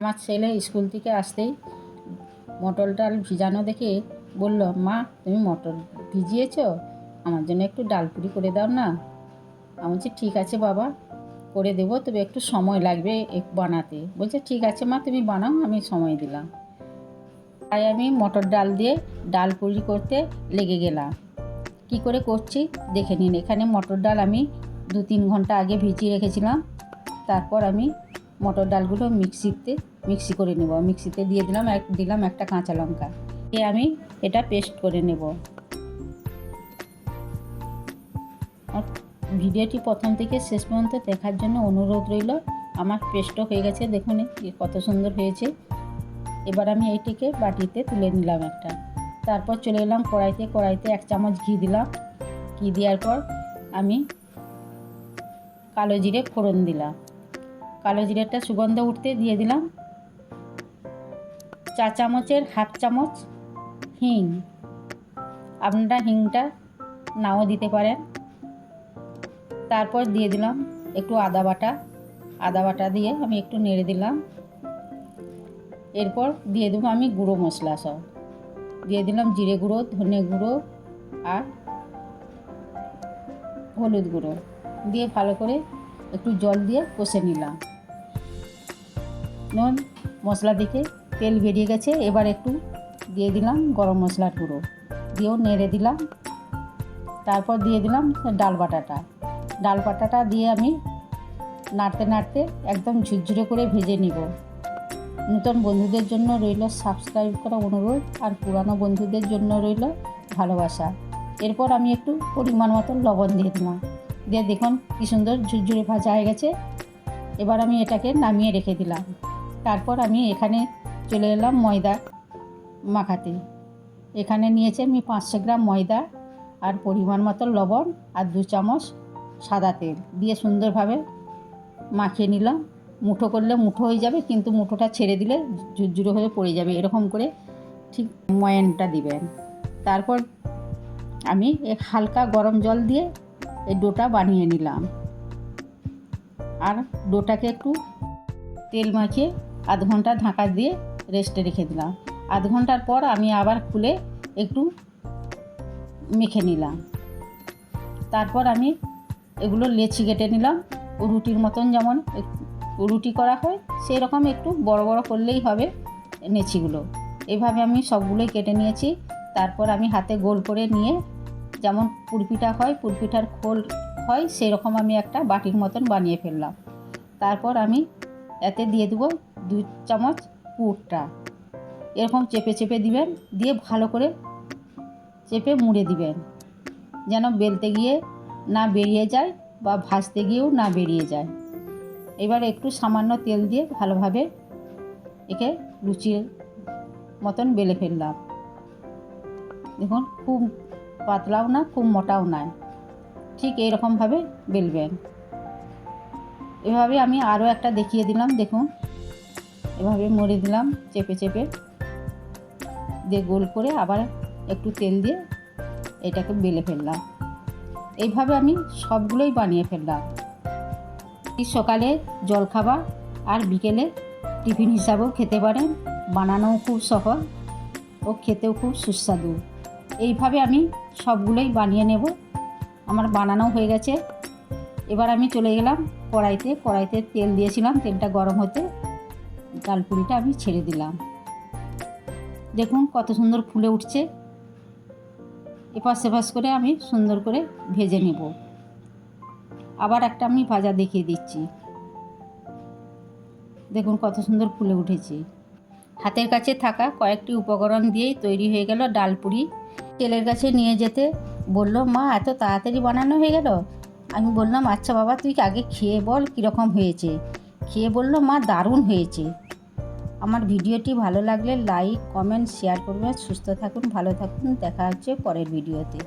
আমার ছেলে স্কুল থেকে আসতেই মটর ডাল ভিজানো দেখে বলল, মা, তুমি মটর ভিজিয়েছো? আমার জন্য একটু ডাল পুরি করে দাও না। আমি বলছি, ঠিক আছে বাবা, করে দেবো, তবে একটু সময় লাগবে বানাতে। বলছে, ঠিক আছে মা, তুমি বানাও, আমি সময় দিলাম। তাই আমি মটর ডাল দিয়ে ডাল পুরি করতে লেগে গেলাম। কি করে করছি দেখে নিন, এখানে মটর ডাল আমি দু তিন ঘণ্টা আগে ভিজিয়ে রেখেছিলাম। তারপর আমি মটর ডালগুলো মিক্সিতে, মিক্সি করে নেব। মিক্সিতে দিয়ে দিলাম এক, দিলাম একটা কাঁচা লঙ্কা। দিয়ে আমি এটা পেস্ট করে নেব। ভিডিওটি প্রথম থেকে শেষ পর্যন্ত দেখার জন্য অনুরোধ রইল, আমার পেস্টও হয়ে গেছে, দেখুন কত সুন্দর হয়েছে। এবার আমি এইটিকে বাটিতে তুলে নিলাম একটা। তারপর চলে এলাম কড়াইতে কড়াইতে এক চামচ ঘি দিলাম। ঘি দেওয়ার পর আমি কালো জিরে ফোড়ন দিলাম। কালো জিরেটা সুগন্ধ উঠতে দিয়ে দিলাম। চা চামচের হাফ চামচ হিং। আপনারা হিংটা নাও দিতে পারেন। তারপর দিয়ে দিলাম একটু আদা বাটা। আদা বাটা দিয়ে আমি একটু নেড়ে দিলাম। এরপর দিয়ে দেবো আমি গুঁড়ো মশলা সব। দিয়ে দিলাম জিরে গুঁড়ো, ধনে গুঁড়ো আর হলুদ গুঁড়ো। দিয়ে ভালো করে একটু জল দিয়ে কষে নিলাম। নুন, মশলা দিকে তেল বেরিয়ে গেছে, এবার একটু দিয়ে দিলাম গরম মশলার গুঁড়ো। দিয়েও নেড়ে দিলাম। তারপর দিয়ে দিলাম ডাল বাটাটা। ডাল বাটাটা দিয়ে আমি নাড়তে নাড়তে একদম ঝুরঝুরে করে ভেজে নিব। নতুন বন্ধুদের জন্য রইল সাবস্ক্রাইব করা অনুরোধ, আর পুরানো বন্ধুদের জন্য রইল ভালোবাসা। এরপর আমি একটু পরিমাণ মতন লবণ দিয়ে দিলাম। দিয়ে দেখুন কী সুন্দর ঝুরঝুরে ভাজা হয়ে গেছে। এবার আমি এটাকে নামিয়ে রেখে দিলাম। তারপর আমি এখানে চলে এলাম ময়দা মাখাতে। এখানে নিয়েছি আমি পাঁচশো গ্রাম ময়দা আর পরিমাণ মতো লবণ আর দু চামচ সাদা তেল। দিয়ে সুন্দরভাবে মাখিয়ে নিলাম। মুঠো করলে মুঠো হয়ে যাবে, কিন্তু মুঠোটা ছেড়ে দিলে ঝুরঝুরো হয়ে পড়ে যাবে, এরকম করে ঠিক ময়ানটা দিবেন। তারপর আমি এক হালকা গরম জল দিয়ে এই ডোটা বানিয়ে নিলাম। আর ডোটাকে একটু তেল মাখিয়ে আধ ঘণ্টা ঢাকা দিয়ে রেস্টে রেখে দিলাম। আধ ঘণ্টার পর আমি আবার খুলে একটু মেখে নিলাম। তারপর আমি এগুলো লেচি কেটে নিলাম। রুটির মতন যেমন রুটি করা হয় সেই রকম একটু বড় বড় করলেই হবে নেচিগুলো এভাবে আমি সবগুলোই কেটে নিয়েছি। তারপর আমি হাতে গোল করে নিয়ে যেমন পুরপিঠা হয়, পুরপিঠার খোল হয় সেই রকম আমি একটা বাটির মতন বানিয়ে ফেললাম। তারপর আমি এতে দিয়ে দেবো দু চামচ পুরটা। এরকম চেপে চেপে দিবেন, দিয়ে ভালো করে চেপে মুড়ে দিবেন। যেন বেলতে গিয়ে না বেরিয়ে যায় বা ভাজতে গিয়েও না বেরিয়ে যায়। এবার একটু সামান্য তেল দিয়ে ভালোভাবে একে লুচির মতন বেলে ফেললাম। দেখুন, খুব পাতলাও না, খুব মোটাও নয় ঠিক এইরকমভাবে বেলবেন। এভাবে আমি আরও একটা দেখিয়ে দিলাম, দেখুন। এভাবে মুড়ে দিলাম, চেপে চেপে। দিয়ে গোল করে আবার একটু তেল দিয়ে এটাকে বেলে ফেললাম। এইভাবে আমি সবগুলোই বানিয়ে ফেললাম। সকালে জলখাবার আর বিকেলে টিফিন হিসাবেও খেতে পারেন। বানানোও খুব সহজ ও খেতেও খুব সুস্বাদু। এইভাবে আমি সবগুলোই বানিয়ে নেব। আমার বানানো হয়ে গেছে। এবার আমি চলে গেলাম কড়াইতে। কড়াইতে তেল দিয়েছিলাম, তেলটা গরম হতে। ডালপুরিটা আমি ছেড়ে দিলাম। দেখুন কত সুন্দর ফুলে উঠছে। এপাশ সেপাশ করে আমি সুন্দর করে ভেজে নেব। আবার একটা আমি ভাজা দেখিয়ে দিচ্ছি। দেখুন কত সুন্দর ফুলে উঠেছে। হাতের কাছে থাকা কয়েকটি উপকরণ দিয়েই তৈরি হয়ে গেল ডালপুরি তেলের কাছে নিয়ে যেতে বলল, মা, এত তাড়াতাড়ি বানানো হয়ে গেল? আমি বললাম আচ্ছা বাবা, তুই আগে খেয়ে বল কীরকম হয়েছে। খেয়ে বলল, মা, দারুণ হয়েছে। আমার ভিডিওটি ভালো লাগলে লাইক, কমেন্ট, শেয়ার করবেন। সুস্থ থাকুন, ভালো থাকুন। দেখা হচ্ছে পরের ভিডিওতে।